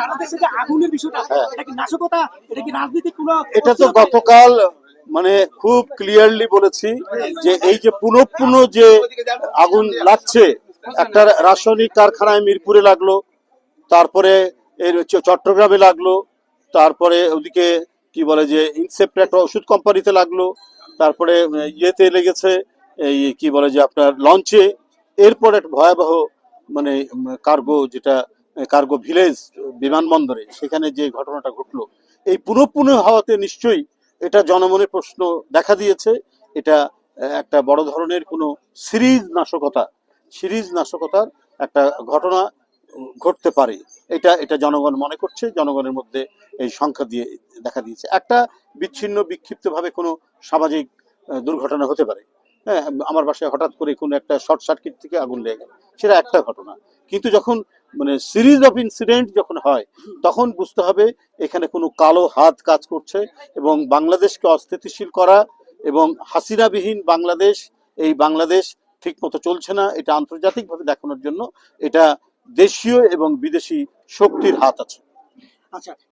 সারা দেশে যে আগুনের বিষয়টা হ্যাঁ। এটা কি নাশকতা এটা কি রাজনৈতিক কোনো এটা তো গতকাল মানে খুব ক্লিয়ারলি বলেছি যে এই যে পুনঃ পুনঃ যে আগুন লাগছে একটা রাসায়নিক কারখানায় মিরপুরে লাগল তারপরে এর হচ্ছে চট্টগ্রামে লাগল তারপরে ওদিকে কি বলে যে ইনসেপ্ট একটা ওষুধ কোম্পানিতে লাগল তারপরে ইয়েতে লেগেছে এই কি বলে যে আপনার লঞ্চে এরপর একটা ভয়াবহ মানে কার্গো যেটা কার্গো ভিলেজ বিমানবন্দরে সেখানে যে ঘটনাটা ঘটলো, এই পুনঃ পুনঃ হওয়াতে নিশ্চয়ই এটা জনমনে প্রশ্ন দেখা দিয়েছে। এটা একটা বড় ধরনের কোনো সিরিজ নাশকতা, সিরিজ নাশকতার একটা ঘটনা ঘটতে পারে। এটা এটা জনগণ মনে করছে, জনগণের মধ্যে এই সংখ্যা দিয়ে দেখা দিয়েছে। একটা বিচ্ছিন্ন, বিক্ষিপ্তভাবে কোনো সামাজিক দুর্ঘটনা হতে পারে। হ্যাঁ আমার বাসায় হঠাৎ করে কোনো একটা শর্ট সার্কিট থেকে আগুন লেগে গেল। সেটা একটা ঘটনা। কিন্তু যখন মানে সিরিজ অফ ইনসিডেন্ট যখন হয়, তখন বুঝতে হবে এখানে কোনো কালো হাত কাজ করছে এবং বাংলাদেশকে অস্থিতিশীল করা এবং হাসিনাবিহীন বাংলাদেশ, এই বাংলাদেশ ঠিক মতো চলছে না, এটা আন্তর্জাতিকভাবে দেখানোর জন্য, এটা দেশীয় এবং বিদেশি শক্তির হাত আছে। আচ্ছা